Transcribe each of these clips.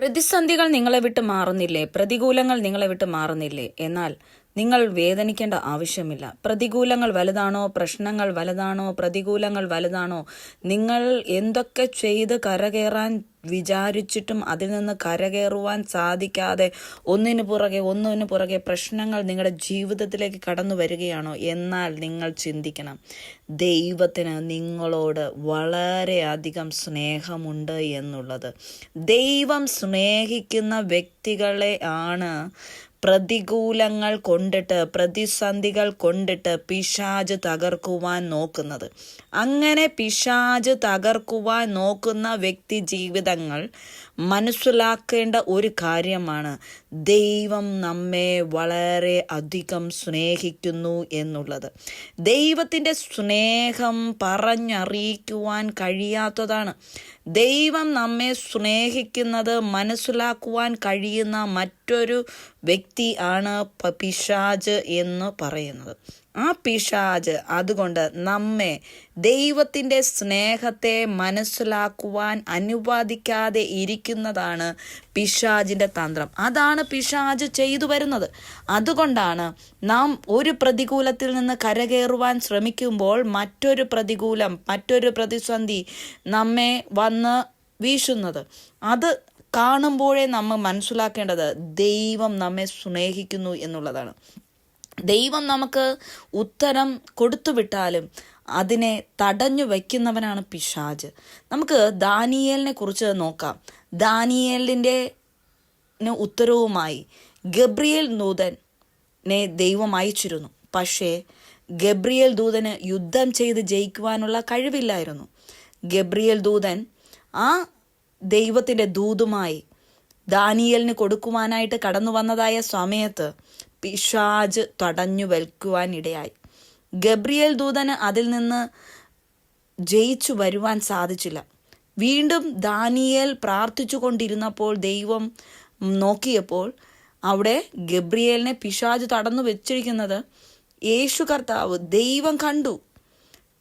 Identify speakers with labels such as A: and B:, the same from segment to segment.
A: പ്രതിസന്ധികൾ നിങ്ങളെ വിട്ട് മാറുന്നില്ലേ? പ്രതികൂലങ്ങൾ നിങ്ങളെ വിട്ട് മാറുന്നില്ലേ? എന്നാൽ നിങ്ങൾ വേദനിക്കേണ്ട ആവശ്യമില്ല. പ്രതികൂലങ്ങൾ വലുതാണോ പ്രശ്നങ്ങൾ വലുതാണോ പ്രതികൂലങ്ങൾ വലുതാണോ നിങ്ങൾ എന്തൊക്കെ ചെയ്ത് കരകയറാൻ വിചാരിച്ചിട്ടും അതിൽ നിന്ന് കരകയറുവാൻ സാധിക്കാതെ ഒന്നിനു പുറകെ ഒന്നിനു പുറകെ പ്രശ്നങ്ങൾ നിങ്ങളുടെ ജീവിതത്തിലേക്ക് കടന്നു വരികയാണോ എന്നാൽ നിങ്ങൾ ചിന്തിക്കണം. ദൈവത്തിന് നിങ്ങളോട് വളരെയധികം സ്നേഹമുണ്ട് എന്നുള്ളത്. ദൈവം സ്നേഹിക്കുന്ന വ്യക്തികളെ ആണ് പ്രതികൂലങ്ങൾ കൊണ്ടിട്ട് പ്രതിസന്ധികൾ കൊണ്ടിട്ട് പിശാജ് തകർക്കുവാൻ നോക്കുന്നത്. അങ്ങനെ പിശാജ് തകർക്കുവാൻ നോക്കുന്ന വ്യക്തി ജീവിതങ്ങൾ മനസ്സിലാക്കേണ്ട ഒരു കാര്യമാണ് ദൈവം നമ്മെ വളരെ അധികം സ്നേഹിക്കുന്നു എന്നുള്ളത്. ദൈവത്തിന്റെ സ്നേഹം പറഞ്ഞറിയിക്കുവാൻ കഴിയാത്തതാണ്. ദൈവം നമ്മെ സ്നേഹിക്കുന്നത് മനസ്സിലാക്കുവാൻ കഴിയുന്ന മറ്റൊരു വ്യക്തി ആണ് പിശാജ് എന്ന് പറയുന്നത്. ആ പിശാജ് അതുകൊണ്ട് നമ്മെ ദൈവത്തിന്റെ സ്നേഹത്തെ മനസ്സിലാക്കുവാൻ അനുവാദിക്കാതെ ഇരിക്കുന്നതാണ് പിശാജിന്റെ തന്ത്രം. അതാണ് പിശാജ് ചെയ്തു വരുന്നത്. അതുകൊണ്ടാണ് നാം ഒരു പ്രതികൂലത്തിൽ നിന്ന് കരകയറുവാൻ ശ്രമിക്കുമ്പോൾ മറ്റൊരു പ്രതികൂലം മറ്റൊരു പ്രതിസന്ധി നമ്മെ വന്ന് വീശുന്നത്. അത് കാണുമ്പോഴേ നമ്മൾ മനസ്സിലാക്കേണ്ടത് ദൈവം നമ്മെ സ്നേഹിക്കുന്നു എന്നുള്ളതാണ്. ദൈവം നമുക്ക് ഉത്തരം കൊടുത്തുവിട്ടാലും അതിനെ തടഞ്ഞു വയ്ക്കുന്നവനാണ് പിശാജ്. നമുക്ക് ദാനിയേലിനെ കുറിച്ച് നോക്കാം. ദാനിയേലിന്റെ ഉത്തരവുമായി ഗബ്രിയേൽ ദൂതനെ ദൈവം അയച്ചിരുന്നു. പക്ഷേ ഗബ്രിയേൽ ദൂതന് യുദ്ധം ചെയ്ത് ജയിക്കുവാനുള്ള കഴിവില്ലായിരുന്നു. ഗബ്രിയേൽ ദൂതൻ ആ ദൈവത്തിന്റെ ദൂതുമായി ദാനിയലിന് കൊടുക്കുവാനായിട്ട് കടന്നു വന്നതായ സമയത്ത് പിശാജ് തടഞ്ഞു വൽക്കുവാനിടയായി. ഗബ്രിയേൽ ദൂതന് അതിൽ നിന്ന് ജയിച്ചു വരുവാൻ സാധിച്ചില്ല. വീണ്ടും ദാനിയേൽ പ്രാർത്ഥിച്ചു കൊണ്ടിരുന്നപ്പോൾ ദൈവം നോക്കിയപ്പോൾ അവിടെ ഗബ്രിയേലിനെ പിശാജ് തടന്നു വെച്ചിരിക്കുന്നത് യേശു കർത്താവ് ദൈവം കണ്ടു.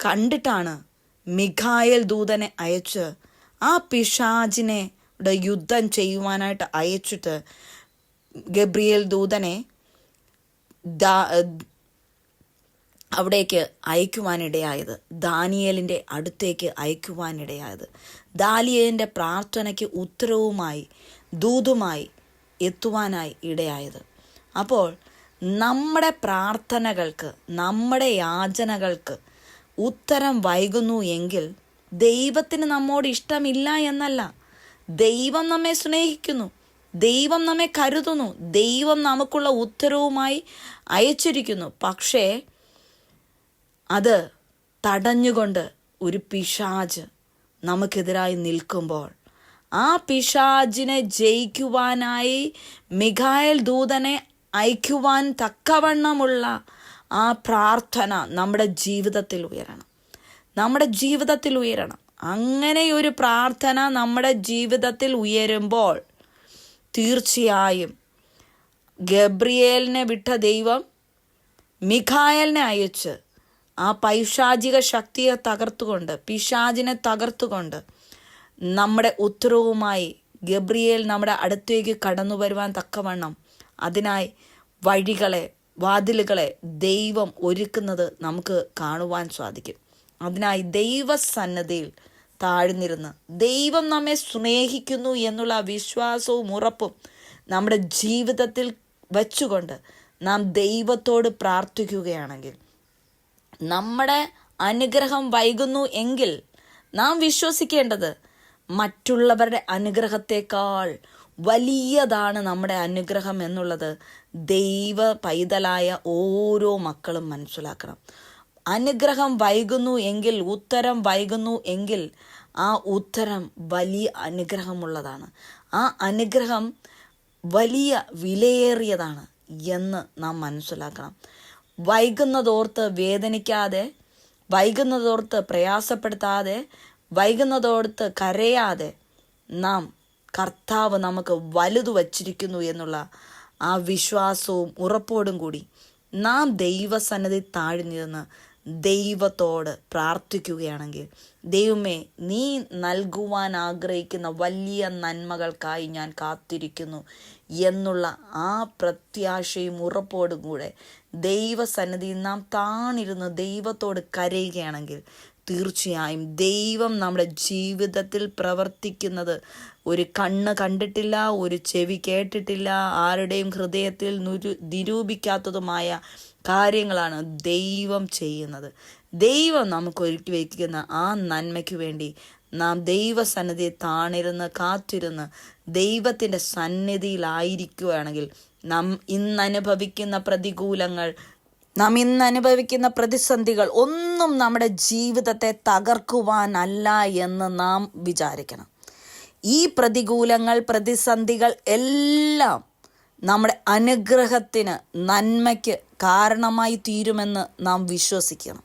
A: കണ്ടിട്ടാണ് മിഖായൽ ദൂതനെ അയച്ച് ആ പിശാജിനെ യുദ്ധം ചെയ്യുവാനായിട്ട് അയച്ചിട്ട് ഗബ്രിയേൽ ദൂതനെ അവിടേക്ക് അയക്കുവാനിടയായത്. ദാനിയേലിന്റെ അടുത്തേക്ക് അയക്കുവാനിടയായത്. ദാലിയലിന്റെ പ്രാർത്ഥനയ്ക്ക് ഉത്തരവുമായി ദൂതുമായി എത്തുവാനായി ഇടയായത്. അപ്പോൾ നമ്മുടെ പ്രാർത്ഥനകൾക്ക് നമ്മുടെ യാചനകൾക്ക് ഉത്തരം വൈകുന്നു എങ്കിൽ ദൈവത്തിന് നമ്മോട് ഇഷ്ടമില്ല എന്നല്ല. ദൈവം നമ്മെ സ്നേഹിക്കുന്നു. ദൈവം നമ്മെ കരുതുന്നു. ദൈവം നമുക്കുള്ള ഉത്തരവുമായി അയച്ചിരിക്കുന്നു. പക്ഷേ അത് തടഞ്ഞുകൊണ്ട് ഒരു പിശാജ് നമുക്കെതിരായി നിൽക്കുമ്പോൾ ആ പിശാജിനെ ജയിക്കുവാനായി മിഖായൽ ദൂതനെ അയക്കുവാൻ തക്കവണ്ണമുള്ള ആ പ്രാർത്ഥന നമ്മുടെ ജീവിതത്തിൽ ഉയരണം. നമ്മുടെ ജീവിതത്തിൽ ഉയരണം. അങ്ങനെ ഒരു പ്രാർത്ഥന നമ്മുടെ ജീവിതത്തിൽ ഉയരുമ്പോൾ തീർച്ചയായും ഗബ്രിയേലിനെ വിട്ട ദൈവം മിഖായലിനെ അയച്ച് ആ പൈശാചിക ശക്തിയെ തകർത്തുകൊണ്ട് പിശാചിനെ തകർത്തുകൊണ്ട് നമ്മുടെ ഉത്തരവുമായി ഗബ്രിയേൽ നമ്മുടെ അടുത്തേക്ക് കടന്നു വരുവാൻ തക്കവണ്ണം അതിനായി വഴികളെ വാതിലുകളെ ദൈവം ഒരുക്കുന്നത് നമുക്ക് കാണുവാൻ സാധിക്കും. അതിനായി ദൈവസന്നദ്ധിയിൽ താഴ്ന്നിരുന്ന്. ദൈവം നമ്മെ സ്നേഹിക്കുന്നു എന്നുള്ള വിശ്വാസവും ഉറപ്പും നമ്മുടെ ജീവിതത്തിൽ വച്ചുകൊണ്ട് നാം ദൈവത്തോട് പ്രാർത്ഥിക്കുകയാണെങ്കിൽ നമ്മുടെ അനുഗ്രഹം വൈകുന്നു എങ്കിൽ നാം വിശ്വസിക്കേണ്ടത് മറ്റുള്ളവരുടെ അനുഗ്രഹത്തെക്കാൾ വലിയതാണ് നമ്മുടെ അനുഗ്രഹം എന്നുള്ളത് ദൈവ പൈതലായ ഓരോ മക്കളും മനസ്സിലാക്കണം. അനുഗ്രഹം വൈകുന്നു എങ്കിൽ ഉത്തരം വൈകുന്നു എങ്കിൽ ആ ഉത്തരം വലിയ അനുഗ്രഹമുള്ളതാണ്. ആ അനുഗ്രഹം വലിയ വിലയേറിയതാണ് എന്ന് നാം മനസ്സിലാക്കണം. വൈകുന്നതോർത്ത് വേദനിക്കാതെ വൈകുന്നതോർത്ത് പ്രയാസപ്പെടുത്താതെ വൈകുന്നതോർത്ത് കരയാതെ നാം കർത്താവ് നമുക്ക് വലുതു വച്ചിരിക്കുന്നു എന്നുള്ള ആ വിശ്വാസവും ഉറപ്പോടും കൂടി നാം ദൈവസന്നദ്ധി താഴ്ന്നിരുന്ന് ദൈവത്തോട് പ്രാർത്ഥിക്കുകയാണെങ്കിൽ ദൈവമേ നീ നൽകുവാൻ ആഗ്രഹിക്കുന്ന വലിയ നന്മകൾക്കായി ഞാൻ കാത്തിരിക്കുന്നു എന്നുള്ള ആ പ്രത്യാശയും ഉറപ്പോടും കൂടെ ദൈവസന്നിധി നാം താണിരുന്ന് ദൈവത്തോട് കരയുകയാണെങ്കിൽ തീർച്ചയായും ദൈവം നമ്മുടെ ജീവിതത്തിൽ പ്രവർത്തിക്കുന്നത്. ഒരു കണ്ണ് കണ്ടിട്ടില്ല ഒരു ചെവി കേട്ടിട്ടില്ല ആരുടെയും ഹൃദയത്തിൽ നുരു നിരൂപിക്കാത്തതുമായ കാര്യങ്ങളാണ് ദൈവം ചെയ്യുന്നത്. ദൈവം നമുക്ക് ഒരുക്കി വയ്ക്കുന്ന ആ നന്മയ്ക്ക് വേണ്ടി നാം ദൈവസന്നിധിയെ താണിരുന്ന് കാത്തിരുന്ന് ദൈവത്തിന്റെ സന്നിധിയിലായിരിക്കുകയാണെങ്കിൽ നാം ഇന്നനുഭവിക്കുന്ന പ്രതികൂലങ്ങൾ നാം ഇന്ന് അനുഭവിക്കുന്ന പ്രതിസന്ധികൾ ഒന്നും നമ്മുടെ ജീവിതത്തെ തകർക്കുവാനല്ല എന്ന് നാം വിചാരിക്കണം. ഈ പ്രതികൂലങ്ങൾ പ്രതിസന്ധികൾ എല്ലാം നമ്മുടെ അനുഗ്രഹത്തിന് നന്മയ്ക്ക് കാരണമായി തീരുമെന്ന് നാം വിശ്വസിക്കണം.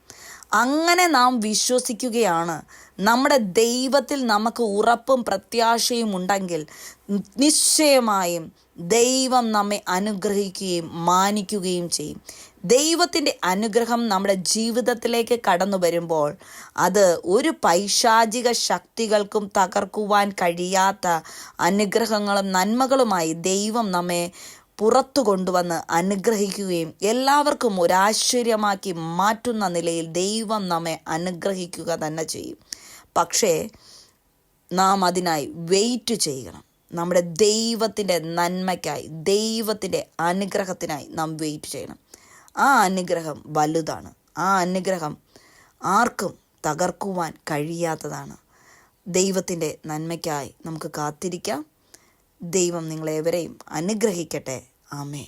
A: അങ്ങനെ നാം വിശ്വസിക്കുകയാണ് നമ്മുടെ ദൈവത്തിൽ നമുക്ക് ഉറപ്പും പ്രത്യാശയും ഉണ്ടെങ്കിൽ നിശ്ചയമായും ദൈവം നമ്മെ അനുഗ്രഹിക്കുകയും മാനിക്കുകയും ചെയ്യും. ദൈവത്തിന്റെ അനുഗ്രഹം നമ്മുടെ ജീവിതത്തിലേക്ക് കടന്നു വരുമ്പോൾ അത് ഒരു പൈശാചിക ശക്തികൾക്കും തകർക്കുവാൻ കഴിയാത്ത അനുഗ്രഹങ്ങളും നന്മകളുമായി ദൈവം നമ്മെ പുറത്തു കൊണ്ടുവന്ന് അനുഗ്രഹിക്കുകയും എല്ലാവർക്കും ഒരാശ്ചര്യമാക്കി മാറ്റുന്ന നിലയിൽ ദൈവം നമ്മെ അനുഗ്രഹിക്കുക തന്നെ ചെയ്യും. പക്ഷേ നാം അതിനായി വെയിറ്റ് ചെയ്യണം. നമ്മുടെ ദൈവത്തിന്റെ നന്മയ്ക്കായി ദൈവത്തിന്റെ അനുഗ്രഹത്തിനായി നാം വെയിറ്റ് ചെയ്യണം. ആ അനുഗ്രഹം വലുതാണ്. ആ അനുഗ്രഹം ആർക്കും തകർക്കുവാൻ കഴിയാത്തതാണ്. ദൈവത്തിന്റെ നന്മയ്ക്കായി നമുക്ക് കാത്തിരിക്കാം. ദൈവം നിങ്ങളെവരെയും അനുഗ്രഹിക്കട്ടെ. ആമേ